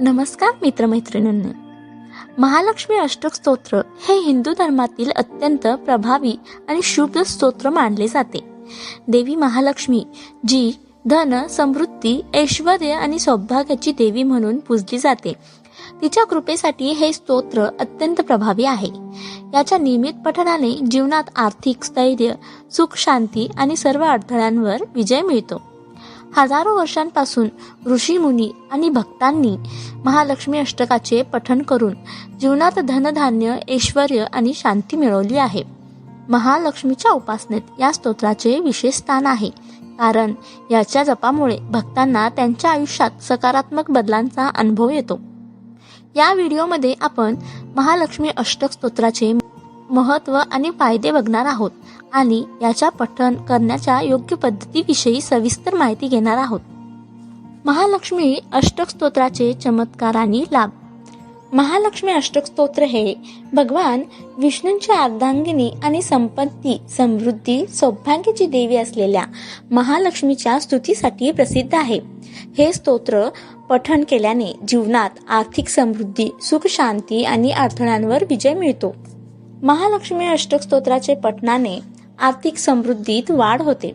नमस्कार मित्रमैत्रिणींनो. महालक्ष्मी अष्टक स्तोत्र हे हिंदू धर्मातील अत्यंत प्रभावी आणि शुभ स्तोत्र मानले जाते. देवी महालक्ष्मी जी धन समृद्धी ऐश्वर आणि सौभाग्याची देवी म्हणून पूजली जाते. तिच्या कृपेसाठी हे स्तोत्र अत्यंत प्रभावी आहे. याच्या नियमित पठणाने जीवनात आर्थिक स्थैर्य सुख शांती आणि सर्व अडथळ्यांवर विजय मिळतो. हजारो वर्षांपासून ऋषी मुनी आणि भक्तांनी महालक्ष्मी अष्टकाचे पठण करून जीवनात धनधान्य ऐश्वर आणि शांती मिळवली आहे. महालक्ष्मीच्या उपासनेत या स्तोत्राचे विशेष स्थान आहे. कारण याच्या जपामुळे भक्तांना त्यांच्या आयुष्यात सकारात्मक बदलांचा अनुभव येतो. या व्हिडिओमध्ये आपण महालक्ष्मी अष्टक स्तोत्राचे महत्त्व आणि फायदे बघणार आहोत आणि याच्या पठण करण्याच्या योग्य पद्धतीविषयी सविस्तर माहिती घेणार आहोत. महालक्ष्मी अष्टक स्तोत्राचे चमत्कार आणि लाभ. महालक्ष्मी अष्टक स्तोत्र हे भगवान विष्णूंची अर्धांगिनी आणि संपत्ती समृद्धी सौभाग्याची देवी असलेल्या महालक्ष्मीच्या स्तुतीसाठी प्रसिद्ध आहे. हे स्तोत्र पठण केल्याने जीवनात आर्थिक समृद्धी सुख शांती आणि अडथळ्यांवर विजय मिळतो. महालक्ष्मी अष्टक स्तोत्राचे पठणाने आर्थिक समृद्धीत वाढ होते.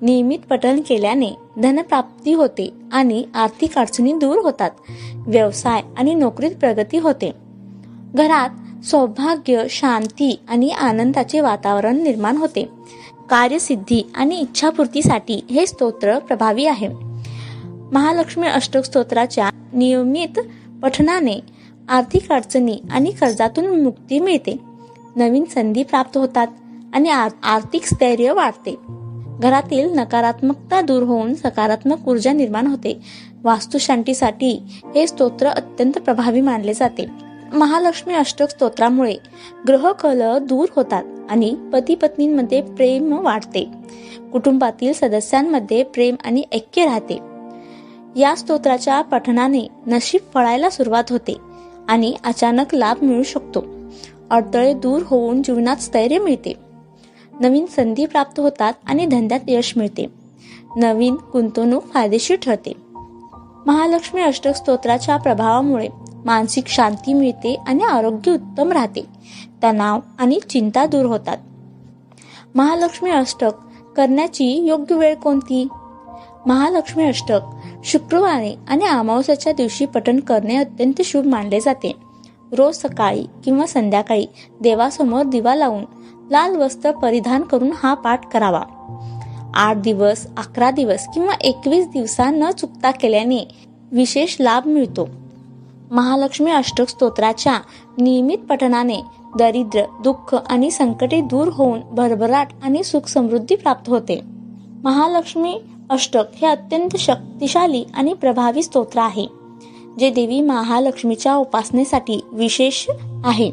नियमित पठण केल्याने धनप्राप्ती होते आणि आर्थिक अडचणी दूर होतात. व्यवसाय आणि नोकरीत प्रगती होते. घरात सौभाग्य शांती आणि आनंदाचे वातावरण निर्माण होते. कार्यसिद्धी आणि इच्छापूर्तीसाठी हे स्तोत्र प्रभावी आहे. महालक्ष्मी अष्टक स्तोत्राच्या नियमित पठणाने आर्थिक अडचणी आणि कर्जातून मुक्ती मिळते. नवीन संधी प्राप्त होतात आणि आर्थिक स्थैर्य वाढते. घरातील नकारात्मकता दूर होऊन सकारात्मक ऊर्जा निर्माण होते. वास्तुशांतीसाठी हे स्तोत्र अत्यंत प्रभावी मानले जाते. महालक्ष्मी अष्टक स्तोत्रामुळे ग्रहकल दूर होतात आणि पती पत्नींमध्ये प्रेम वाढते. कुटुंबातील सदस्यांमध्ये प्रेम आणि ऐक्य राहते. या स्तोत्राच्या पठणाने नशीब फळायला सुरुवात होते आणि अचानक लाभ मिळू शकतो. अडथळे दूर होऊन जीवनात स्थैर्य मिळते. नवीन संधी प्राप्त होतात आणि धंद्यात यश मिळते. नवीन गुंतवणूक फायदेशीर ठरते. महालक्ष्मी अष्टक स्तोत्राच्या प्रभावामुळे मानसिक शांती मिळते आणि आरोग्य उत्तम राहते. तणाव आणि चिंता दूर होतात. महालक्ष्मी अष्टक करण्याची योग्य वेळ कोणती? महालक्ष्मी अष्टक शुक्रवारी आणि अमावस्याच्या दिवशी पठण करणे अत्यंत शुभ मानले जाते. रोज सकाळी किंवा संध्याकाळी देवासमोर दिवा लावून लाल वस्त्र परिधान करून हा पाठ करावा. आठ दिवस अकरा दिवस किंवा एकवीस दिवसा न चुकता केल्याने विशेष लाभ मिळतो. महालक्ष्मी अष्टक स्तोत्राच्या नियमित पठणाने दरिद्र दुःख आणि संकटे दूर होऊन भरभराट आणि सुख समृद्धी प्राप्त होते. महालक्ष्मी अष्टक हे अत्यंत शक्तिशाली आणि प्रभावी स्तोत्र आहे. जे देवी महालक्ष्मीच्या उपासनेसाठी विशेष आहे.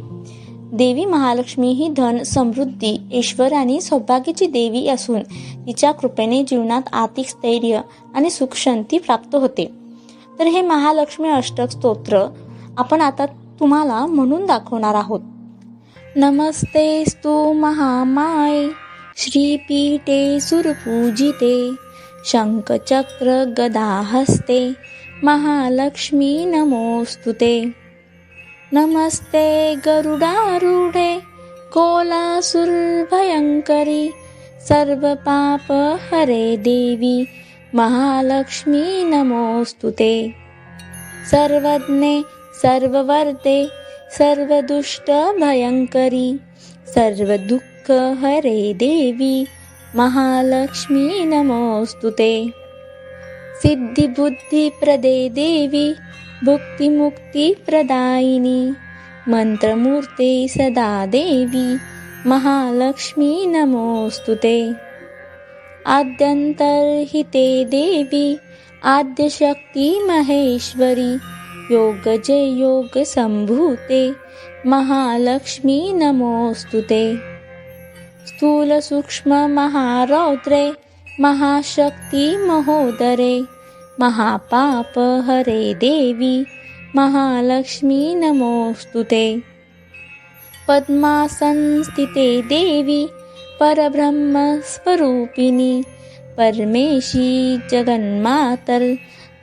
देवी महालक्ष्मी ही धन समृद्धी ईश्वर आणि सौभाग्याची देवी असून तिच्या कृपेने जीवनात आर्थिक स्थैर्य आणि सुखशांती प्राप्त होते. तर हे महालक्ष्मी अष्टक स्तोत्र आपण आता तुम्हाला म्हणून दाखवणार आहोत. नमस्ते स्तु महामाय श्रीपीठे सुरपूजिते शंखचक्र महालक्ष्मी नमोस्तुते नमस्ते गरुडारूढे कोलासुरभयङ्करी सर्वपाप हरे देवी महालक्ष्मी नमोऽस्तु ते। सर्वज्ञे सर्ववर्ते सर्वदुष्टभयङ्करी सर्वदुःख हरे देवी महालक्ष्मी नमोऽस्तु ते सिद्धिबुद्धिप्रदे देवी भुक्तिमुक्तिप्रदायिनी मंत्रमूर्ते सदा देवी महालक्ष्मी नमोऽस्तु ते। आद्यन्तर्हिते देवी आद्यशक्ती महेश्वरी योगजे योगसम्भूते महालक्ष्मी नमोऽस्तु ते। स्थूलसूक्ष्ममहारौद्रे महाशक्ति महोदरे महापाप हरे देवी महालक्ष्मी नमोऽस्तु ते। पद्मासनस्थिते देवी परब्रह्मस्वरूपिणी परमेशी जगन्मातर्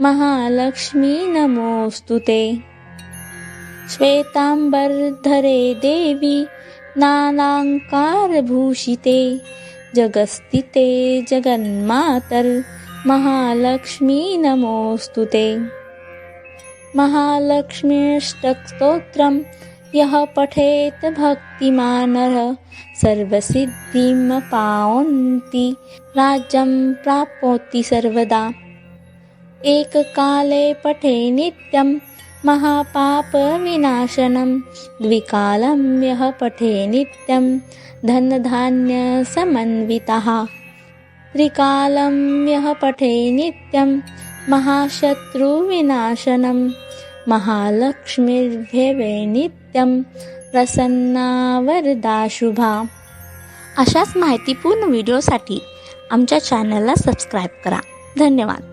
महालक्ष्मी नमोऽस्तु ते। श्वेताम्बरधरे देवी नानाङ्कारभूषिते जगस्थिते जगन्मातर महालक्ष्मी नमोऽस्तु ते। महालक्ष्मीष्टस्तोत्रं यः पठेत् भक्तिमानः सर्वसिद्धिमपावन्ति राज्यं प्राप्नोति सर्वदा। एककाले पठे नित्यं महापापविनाशनं द्विकालं यः पठे नित्यं धनधान्यसमन्वितः त्रिकालं यः पठे नित्यं महाशत्रुविनाशनं महालक्ष्मीर्भेवे नित्यं प्रसन्ना वरदा शुभा अशाच माहितीपूर्ण व्हिडिओसाठी आमच्या चॅनलला सबस्क्राईब करा. धन्यवाद.